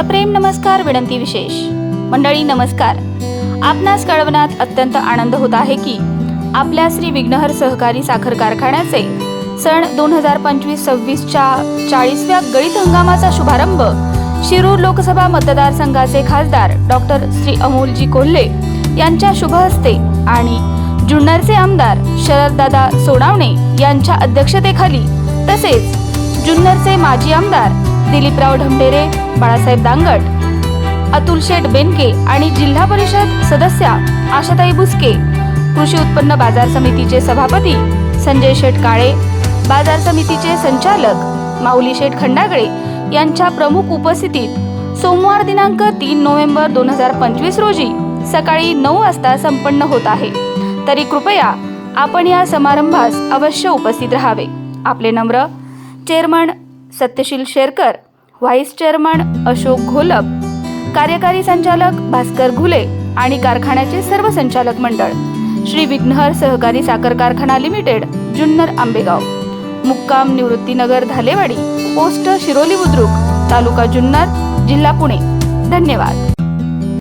सप्रेम नमस्कार विनंती विशेष. मंडळी नमस्कार. आपणास कळवण्यात अत्यंत आनंद होत आहे की आपल्या श्री विघ्नहर सहकारी साखर कारखान्याचे सण दोन हजार पंचवीस सव्वीसच्या चाळीसव्या गळीत हंगामाचा शुभारंभ शिरूर लोकसभा मतदारसंघाचे खासदार डॉक्टर श्री अमोलजी कोल्हे यांच्या शुभ हस्ते आणि जुन्नरचे आमदार शरददादा सोनावणे यांच्या अध्यक्षतेखाली तसेच जुन्नरचे माजी आमदार दिलीपराव ढमढेरे बाळासाहेब दांगट अतुल शेठ बेनके आणि जिल्हा परिषद सदस्या आशाताई बुसके कृषी उत्पन्न बाजार समितीचे सभापती संजय शेठ काळे बाजार समितीचे संचालक माऊली शेठ खंडागळे यांच्या प्रमुख उपस्थितीत सोमवार दिनांक तीन नोव्हेंबर दोन हजार पंचवीस रोजी सकाळी नऊ वाजता संपन्न होत आहे. तरी कृपया आपण या समारंभास अवश्य उपस्थित राहावे. आपले नम्र chairman Satyashil Sherkar vice chairman Ashok Gholap कार्यकारी संचालक भास्कर घुले आणि कारखान्याचे सर्व संचालक मंडळ. श्री विघ्नहर सहकारी साखर कारखाना लिमिटेड जुन्नर आंबेगाव. मुक्काम निवृत्तीनगर धालेवाडी पोस्ट शिरोली बुद्रुक तालुका जुन्नर जिल्हा पुणे. धन्यवाद.